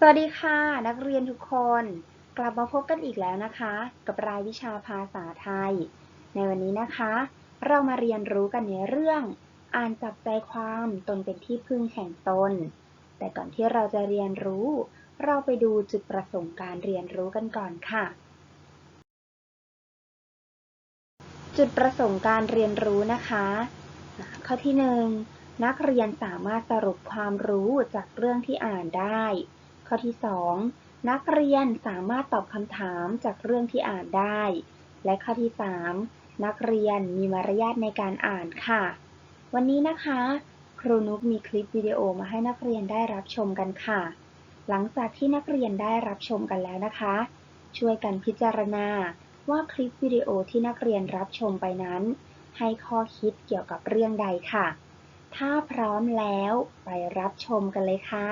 สวัสดีค่ะ นักเรียนทุกคน กลับมาพบกันอีกแล้วนะคะ กับรายวิชาภาษาไทย ในวันนี้นะคะ เรามาเรียนรู้กันในเรื่อง อ่านจับใจความตนเป็นที่พึ่งแห่งตน แต่ก่อนที่เราจะเรียนรู้ เราไปดูจุดประสงค์การเรียนรู้กันก่อนค่ะ จุดประสงค์การเรียนรู้นะคะ ข้อที่หนึ่งนักเรียนสามารถสรุปความรู้จากเรื่องที่อ่านได้ ข้อที่ 2 นักเรียนสามารถตอบคำถามจากเรื่องที่อ่านได้ และข้อที่ 3 นักเรียนมีมารยาทในการอ่านค่ะ วันนี้นะคะ ครูนุกมีคลิปวิดีโอมาให้นักเรียนได้รับชมกันค่ะ หลังจากที่นักเรียนได้รับชมกันแล้วนะคะ ช่วยกันพิจารณาว่าคลิปวิดีโอที่นักเรียนรับชมไปนั้น ให้ข้อคิดเกี่ยวกับเรื่องใดค่ะ ถ้าพร้อมแล้วไปรับชมกันเลยค่ะ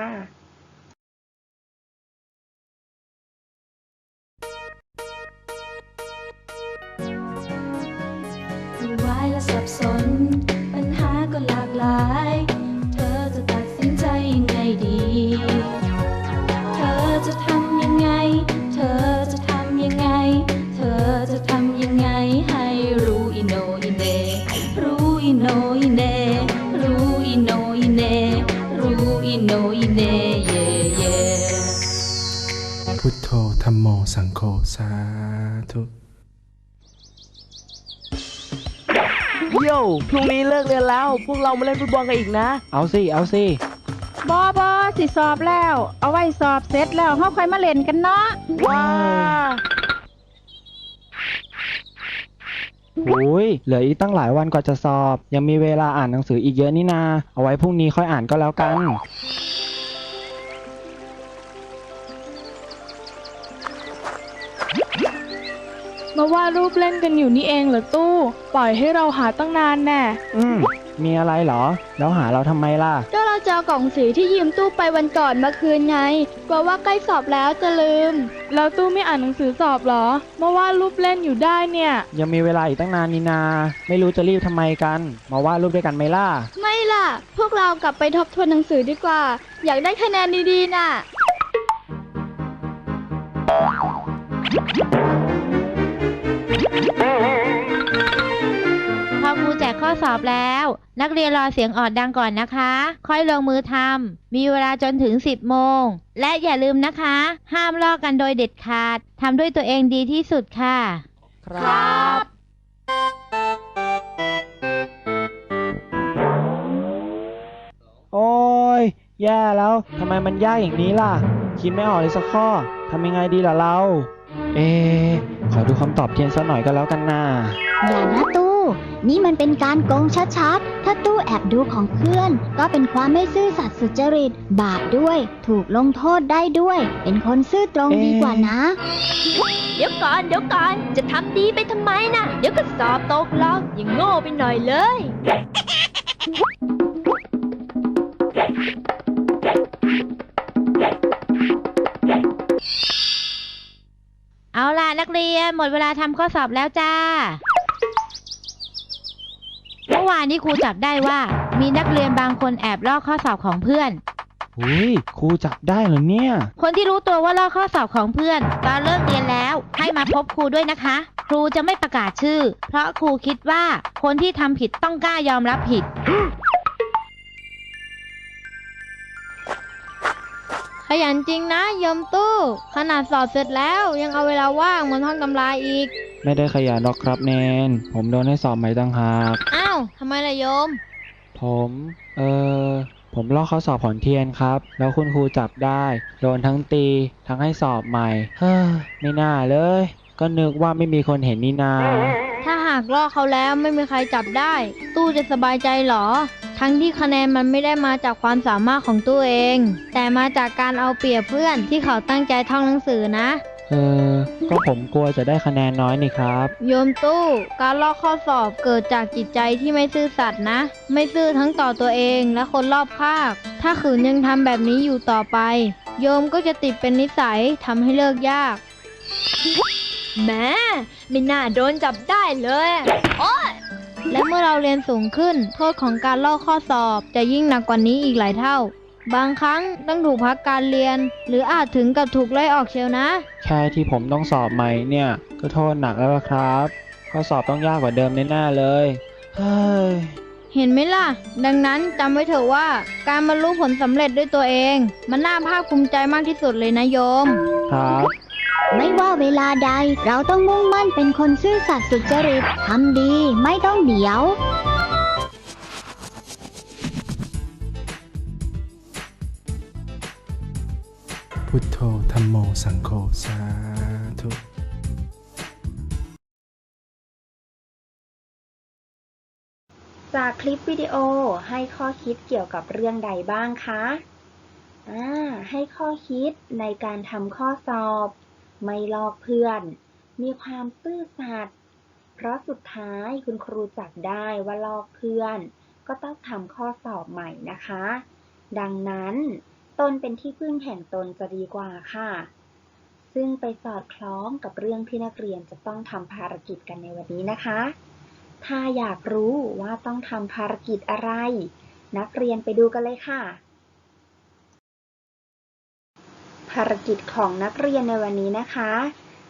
และสับสน ปัญหาก็หลากหลาย เธอจะตัดสินใจยังไงดี เธอจะทำยังไง เธอจะทำยังไง เธอจะทำยังไง ให้รู้อิโนอิเน รู้อิโนอิเน รู้อิโนอิเน รู้อิโนอิเน เย่เย่พุทโธธรรมโมสังโฆสาธุ โย่พรุ่งนี้เลิกเรียนแล้ว พวกเรามาเล่นฟุตบอลกันอีกนะ เอาสิ เอาสิ บอบอสิสอบแล้ว เอาไว้สอบเสร็จแล้วเฮาค่อยมาเล่นกันเนาะว้าโอ้ยเหลืออีกตั้งหลายวันกว่าจะสอบ ยังมีเวลาอ่านหนังสืออีกเยอะนี่นา เอาไว้พรุ่งนี้ค่อยอ่านก็แล้วกัน มาวาดรูปเล่นกันอยู่นี่เองเหรอตู้ ปล่อยให้เราหาตั้งนานแน่ อืม มีอะไรเหรอ แล้วหาเราทำไมล่ะ ก็เราจะเอากล่องสีที่ยืมตู้ไปวันก่อนมาคืนไง กลัวว่าใกล้สอบแล้วจะลืม แล้วตู้ไม่อ่านหนังสือสอบเหรอมาวาดรูปเล่นอยู่ได้เนี่ย ยังมีเวลาอีกตั้งนานนี่นา ไม่รู้จะรีบทำไมกัน มาวาดรูปด้วยกันไหมล่ะ ไม่ล่ะ พวกเรากลับไปทบทวนหนังสือดีกว่า อยากได้คะแนนดีๆน่ะ ข้อสอบแล้ว นักเรียนรอเสียงออดดังก่อนนะคะ ค่อยลงมือทำมีเวลาจนถึง 10 โมง และอย่าลืมนะคะ ห้ามลอกกันโดยเด็ดขาดทำด้วยตัวเองดีที่สุดค่ะ ครับโอ้ยแย่แล้วทำไมมันยากอย่างนี้ล่ะ คิดไม่ออกเลยสักข้อทำยังไงดีล่ะเรา เอะขอดูคำตอบเทียนสักหน่อยก็แล้วกันนะอย่านะตู้ นี่มันเป็นการโกงชัดๆ ถ้าตู้แอบดูของเพื่อน ก็เป็นความไม่ซื่อสัตย์สุจริต บาปด้วย ถูกลงโทษได้ด้วย เป็นคนซื่อตรงดีกว่านะ เดี๋ยวก่อนเดี๋ยวก่อน จะทำดีไปทำไมน่ะเดี๋ยวก็สอบตกหรอกอย่างโง่ไปหน่อยเลย เอาล่ะนักเรียนหมดเวลาทำข้อสอบแล้วจ้า เมื่อวานนี้ครูจับได้ว่า มีนักเรียนบางคนแอบลอกข้อสอบของเพื่อนอุ้ยครูจับได้เหรอเนี่ย คนที่รู้ตัวว่าลอกข้อสอบของเพื่อนตอนเลิกเรียนแล้วให้มาพบครูด้วยนะคะ ครูจะไม่ประกาศชื่อ เพราะครูคิดว่าคนที่ทำผิดต้องกล้ายอมรับผิด ขยันจริงนะยมตู้ ขนาดสอบเสร็จแล้วยังเอาเวลาว่างมาท่องตำราอีก ไม่ได้ขยันหรอกครับเนน ผมโดนให้สอบใหม่ต่างหากอ้าวทำไมล่ะโยม ผม เออผมลอกข้อสอบผลเทียนครับ แล้วคุณครูจับได้ โดนทั้งตี ทั้งให้สอบใหม่ เฮ้อ ไม่น่าเลย ก็นึกว่าไม่มีคนเห็นนี่นา ถ้าหากลอกเขาแล้วไม่มีใครจับได้ ตู้จะสบายใจเหรอ ทั้งที่คะแนนมันไม่ได้มาจากความสามารถของตู้เอง แต่มาจากการเอาเปรียบเพื่อนที่เขาตั้งใจท่องหนังสือนะ เออ ก็ผมกลัวจะได้คะแนนน้อยนี่ครับ โยมตู้ การลอกข้อสอบเกิดจากจิตใจที่ไม่ซื่อสัตย์นะ ไม่ซื่อทั้งต่อตัวเองและคนรอบข้าง ถ้าขืนยังทำแบบนี้อยู่ต่อไป โยมก็จะติดเป็นนิสัยทำให้เลิกยาก แม่ไม่น่าโดนจับได้เลยและเมื่อเราเรียนสูงขึ้น โทษของการลอกข้อสอบจะยิ่งหนักกว่านี้อีกหลายเท่า บางครั้งต้องถูกพักการเรียน หรืออาจถึงกับถูกไล่ออกเชียวนะ แค่ที่ผมต้องสอบใหม่เนี่ยก็โทษหนักแล้วล่ะครับข้อสอบต้องยากกว่าเดิมแน่ๆเลยเฮ้ยเห็นไหมล่ะ ดังนั้นจำไว้เถอะว่า การบรรลุผลสำเร็จด้วยตัวเอง มันน่าภาคภูมิใจมากที่สุดเลยนะโยม ครับ ไม่ว่าเวลาใดเราต้องมุ่งมั่นเป็นคนซื่อสัตย์สุจริตทำดีไม่ต้องเดี๋ยว พุทโธธรรมโม สังโฆ สาธุจากคลิปวิดีโอให้ข้อคิดเกี่ยวกับเรื่องใดบ้างคะอ่าให้ข้อคิดในการทำข้อสอบ ไม่ลอกเพื่อน มีความซื่อสัตย์ เพราะสุดท้ายคุณครูจับได้ว่าลอกเพื่อน ก็ต้องทำข้อสอบใหม่นะคะ ดังนั้น ตนเป็นที่พึ่งแห่งตนจะดีกว่าค่ะ ซึ่งไปสอดคล้องกับเรื่องที่นักเรียนจะต้องทำภารกิจกันในวันนี้นะคะ ถ้าอยากรู้ว่าต้องทำภารกิจอะไร นักเรียนไปดูกันเลยค่ะ ภารกิจของนักเรียนในวันนี้นะคะ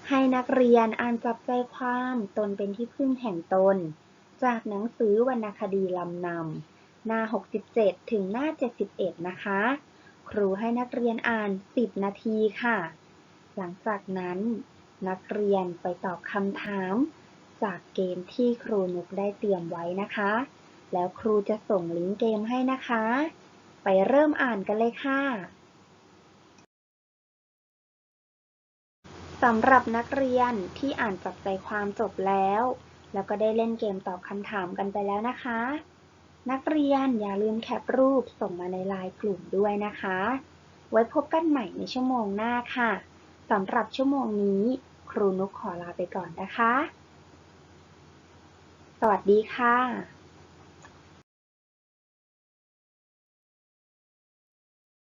ให้นักเรียนอ่านจับใจความตนเป็นที่พึ่งแห่งตน จากหนังสือวรรณคดีลำนำหน้า 67 ถึงหน้า 71 นะคะ ครูให้นักเรียนอ่าน 10 นาทีค่ะ หลังจากนั้น นักเรียนไปตอบคำถาม จากเกมที่ครูนุกได้เตรียมไว้นะคะ แล้วครูจะส่งลิงก์เกมให้นะคะ ไปเริ่มอ่านกันเลยค่ะสำหรับนักเรียนที่อ่านจับใจความจบแล้ว แล้วก็ได้เล่นเกมตอบคำถามกันไปแล้วนะคะ นักเรียนอย่าลืมแคปรูปส่งมาในไลน์กลุ่มด้วยนะคะ ไว้พบกันใหม่ในชั่วโมงหน้าค่ะสำหรับชั่วโมงนี้ ครูนุกขอลาไปก่อนนะคะ สวัสดีค่ะ